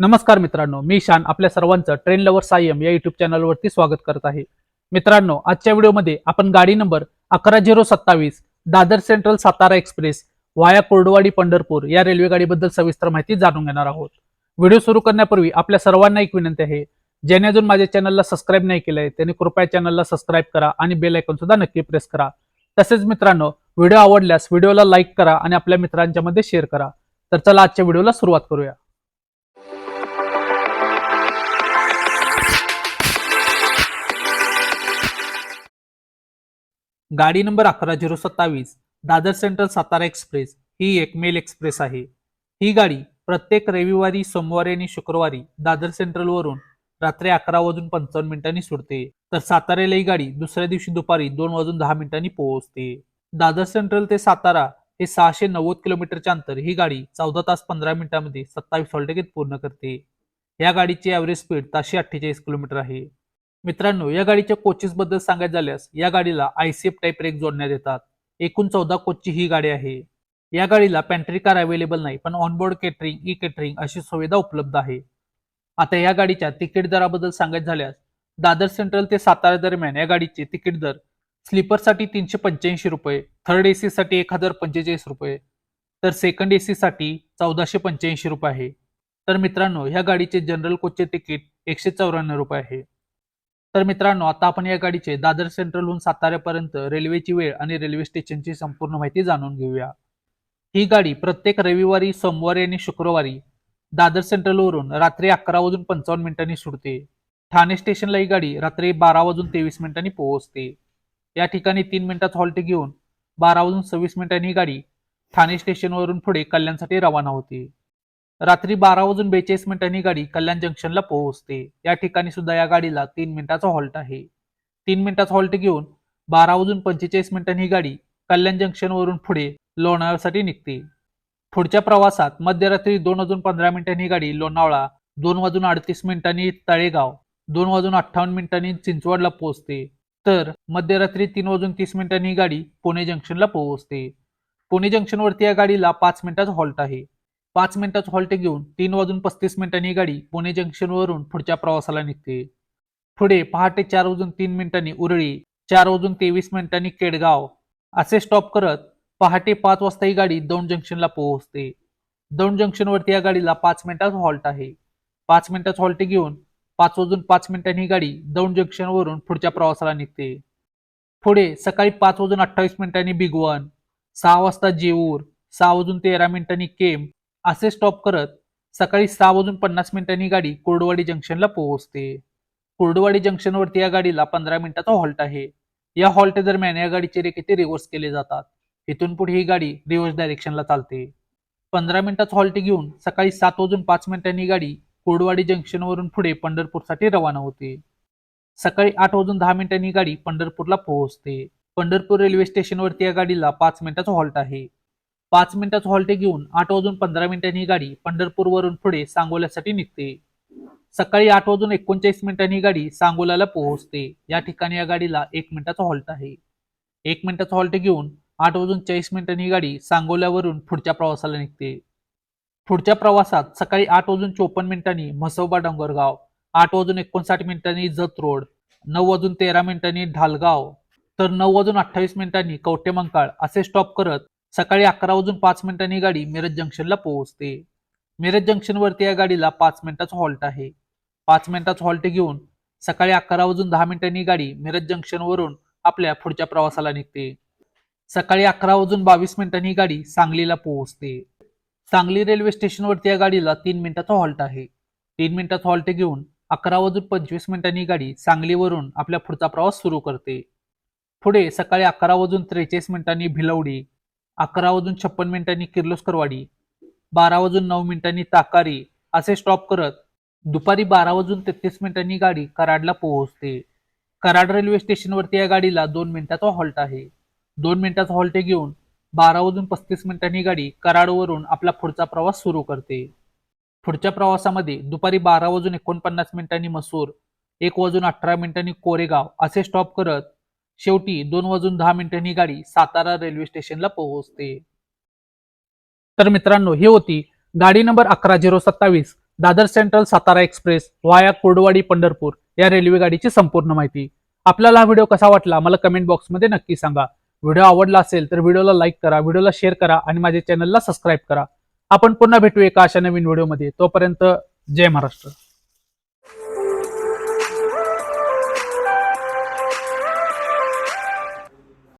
नमस्कार मित्रांनो मी शान आपल्या सर्वांचं ट्रेन लवर सायम या युट्यूब चॅनलवरती स्वागत करत आहे. मित्रांनो आजच्या व्हिडिओमध्ये आपण गाडी नंबर अकरा झिरो सत्तावीस दादर सेंट्रल सातारा एक्सप्रेस वाया कोरडवाडी पंढरपूर या रेल्वे गाडीबद्दल सविस्तर माहिती जाणून घेणार आहोत. व्हिडिओ सुरू करण्यापूर्वी आपल्या सर्वांना एक विनंती आहे ज्याने अजून माझ्या चॅनलला सबस्क्राईब नाही केलंय त्यांनी कृपया चॅनलला सबस्क्राईब करा आणि बेल आयकॉन सुद्धा नक्की प्रेस करा. तसेच मित्रांनो व्हिडिओ आवडल्यास व्हिडिओला लाईक करा आणि आपल्या मित्रांच्या मध्ये शेअर करा. तर चला आजच्या व्हिडिओला सुरुवात करूया. गाडी नंबर अकरा झिरो सत्तावीस दादर सेंट्रल सातारा एक्सप्रेस ही एक मेल एक्सप्रेस आहे. ही गाडी प्रत्येक रविवारी सोमवारी आणि शुक्रवारी दादर सेंट्रल वरून रात्री अकरा वाजून पंचावन्न मिनिटांनी सुटते. तर साताऱ्याला ही गाडी दुसऱ्या दिवशी दुपारी दोन वाजून दहा मिनिटांनी पोहोचते. दादर सेंट्रल ते सातारा हे सहाशे नव्वद किलोमीटरचे अंतर ही गाडी चौदा तास पंधरा मिनिटांमध्ये सत्तावीस हॉल्टेकेत पूर्ण करते. या गाडीची ॲव्हरेज स्पीड ताशे अठ्ठेचाळीस किलोमीटर आहे. मित्रांनो या गाडीच्या कोचेस बद्दल सांगायचं झाल्यास या गाडीला आयसीएफ टाईप ब्रेक जोडण्यात येतात. एकूण चौदा कोचची ही गाडी आहे. या गाडीला पॅन्ट्री कार अवेलेबल नाही पण ऑनबोर्ड केटरिंग ई केटरिंग अशी सुविधा उपलब्ध आहे. आता या गाडीच्या तिकीट दराबद्दल सांगायचं झाल्यास दादर सेंट्रल ते सातारा दरम्यान या गाडीचे तिकीट दर स्लीपरसाठी तीनशे पंच्याऐंशी रुपये थर्ड एसी साठी एक हजार पंचेचाळीस रुपये तर सेकंड ए सीसाठी चौदाशे पंच्याऐंशी रुपये आहे. तर मित्रांनो ह्या गाडीचे जनरल कोचचे तिकीट एकशे चौऱ्याण्णव रुपये आहे. तर मित्रांनो आता आपण या गाडीचे दादर सेंट्रलहून साताऱ्यापर्यंत रेल्वेची वेळ आणि रेल्वे स्टेशनची संपूर्ण माहिती जाणून घेऊया. ही गाडी प्रत्येक रविवारी सोमवारी आणि शुक्रवारी दादर सेंट्रलवरून रात्री अकरा वाजून पंचावन्न मिनिटांनी सुटते. ठाणे स्टेशनला ही गाडी रात्री बारा वाजून तेवीस मिनिटांनी पोहोचते. या ठिकाणी तीन मिनिटात हॉल्ट घेऊन बारा वाजून सव्वीस मिनिटांनी ही गाडी ठाणे स्टेशनवरून पुढे कल्याणसाठी रवाना होते. रात्री बारा वाजून बेचाळीस मिनिटांनी गाडी कल्याण जंक्शनला पोहोचते. या ठिकाणी सुद्धा या गाडीला तीन मिनिटाचा हॉल्ट आहे. तीन मिनिटाचा हॉल्ट घेऊन बारा वाजून पंचेचाळीस मिनिटांनी ही गाडी कल्याण जंक्शनवरून पुढे लोणावळ्यासाठी निघते. पुढच्या प्रवासात मध्यरात्री दोन वाजून पंधरा मिनिटांनी गाडी लोणावळा दोन वाजून अडतीस मिनिटांनी तळेगाव दोन वाजून अठ्ठावन्न मिनिटांनी चिंचवडला पोहोचते. तर मध्यरात्री तीन वाजून तीस मिनिटांनी ही गाडी पुणे जंक्शनला पोहोचते. पुणे जंक्शनवरती या गाडीला पाच मिनिटाचा हॉल्ट आहे. पाच मिनिटाचं हॉल्ट घेऊन तीन वाजून पस्तीस मिनिटांनी ही गाडी पुणे जंक्शनवरून पुढच्या प्रवासाला निघते. पुढे पहाटे चार वाजून तीन मिनिटांनी उरळी चार वाजून तेवीस मिनिटांनी केडगाव असे स्टॉप करत पहाटे पाच वाजता ही गाडी दौंड जंक्शनला पोहोचते. दौंड जंक्शनवरती या गाडीला पाच मिनिटाचा हॉल्ट आहे. पाच मिनिटाचा हॉल्ट घेऊन पाच वाजून पाच मिनिटांनी ही गाडी दौंड जंक्शनवरून पुढच्या प्रवासाला निघते. पुढे सकाळी पाच वाजून अठ्ठावीस मिनिटांनी बिगवन सहा वाजता जेऊर सहा वाजून तेरा मिनिटांनी केम असे स्टॉप करत सकाळी सहा वाजून पन्नास मिनिटांनी गाडी कुर्डवाडी जंक्शनला पोहोचते. कुर्डवाडी जंक्शनवरती या गाडीला पंधरा मिनिटाचा हॉल्ट आहे. या हॉल्ट दरम्यान या गाडीचे रेखेते रिव्हर्स केले जातात. इथून पुढे ही गाडी रिव्हर्स डायरेक्शनला चालते. पंधरा मिनिटाचा हॉल्ट घेऊन सकाळी सात वाजून पाच मिनिटांनी गाडी कुर्डवाडी जंक्शनवरून पुढे पंढरपूरसाठी रवाना होते. सकाळी आठ वाजून दहा मिनिटांनी गाडी पंढरपूरला पोहोचते. पंढरपूर रेल्वे स्टेशनवरती या गाडीला पाच मिनिटाचा हॉल्ट आहे. पाच मिनिटाचं हॉल्ट घेऊन आठ वाजून पंधरा मिनिटांनी ही गाडी पंढरपूरवरून पुढे सांगोल्यासाठी निघते. सकाळी आठ वाजून एकोणचाळीस मिनिटांनी ही गाडी सांगोल्याला पोहोचते. या ठिकाणी या गाडीला एक मिनिटाचा हॉल्ट आहे. एक मिनिटाचा हॉल्ट घेऊन आठ वाजून चाळीस मिनिटांनी ही गाडी सांगोल्यावरून पुढच्या प्रवासाला निघते. पुढच्या प्रवासात सकाळी आठ वाजून चोपन्न मिनिटांनी म्हसोबा डोंगरगाव आठ वाजून एकोणसाठ मिनिटांनी जत रोड नऊ वाजून तेरा मिनिटांनी ढालगाव तर नऊ वाजून अठ्ठावीस मिनिटांनी कवटेमंकाळ असे स्टॉप करत सकाळी अकरा वाजून पाच मिनिटांनी गाडी मिरज जंक्शनला पोहोचते. मिरज जंक्शनवरती या गाडीला पाच मिनिटाचा हॉल्ट आहे. पाच मिनिटाचा हॉल्ट घेऊन सकाळी अकरा वाजून दहा मिनिटांनी गाडी मिरज जंक्शनवरून आपल्या पुढच्या प्रवासाला निघते. सकाळी अकरा वाजून बावीस मिनिटांनी गाडी सांगलीला पोहोचते. सांगली रेल्वे स्टेशनवरती या गाडीला तीन मिनिटाचा हॉल्ट आहे. तीन मिनिटाचा हॉल्ट घेऊन अकरा वाजून पंचवीस मिनिटांनी गाडी सांगलीवरून आपल्या पुढचा प्रवास सुरू करते. पुढे सकाळी अकरा वाजून त्रेचाळीस मिनिटांनी भिलवडी अकरा वाजून छप्पन मिनिटांनी किर्लोस्करवाडी बारा वाजून नऊ मिनिटांनी ताकारी असे स्टॉप करत दुपारी बारा वाजून तेहतीस मिनिटांनी गाडी कराडला पोहोचते. कराड रेल्वे स्टेशनवरती या गाडीला दोन मिनिटाचा हॉल्ट आहे. दोन मिनिटाचा हॉल्ट घेऊन बारा वाजून पस्तीस मिनिटांनी गाडी कराडवरून आपला पुढचा प्रवास सुरू करते. पुढच्या प्रवासामध्ये दुपारी बारा वाजून एकोणपन्नास मिनिटांनी मसूर एक वाजून अठरा मिनिटांनी कोरेगाव असे स्टॉप करत शेवटी दोन वाजून दहा मिनिटांनी गाडी सातारा रेल्वे स्टेशनला पोहोचते. तर मित्रांनो ही होती गाडी नंबर अकरा झिरो सत्तावीस दादर सेंट्रल सातारा एक्सप्रेस वाया कुर्डवाडी पंढरपूर या रेल्वे गाडीची संपूर्ण माहिती. आपल्याला हा व्हिडिओ कसा वाटला मला कमेंट बॉक्समध्ये नक्की सांगा. व्हिडिओ आवडला असेल तर व्हिडिओला लाईक करा व्हिडिओला शेअर करा आणि माझ्या चॅनलला सबस्क्राईब करा. आपण पुन्हा भेटू एका अशा नवीन व्हिडिओमध्ये. तोपर्यंत जय महाराष्ट्र.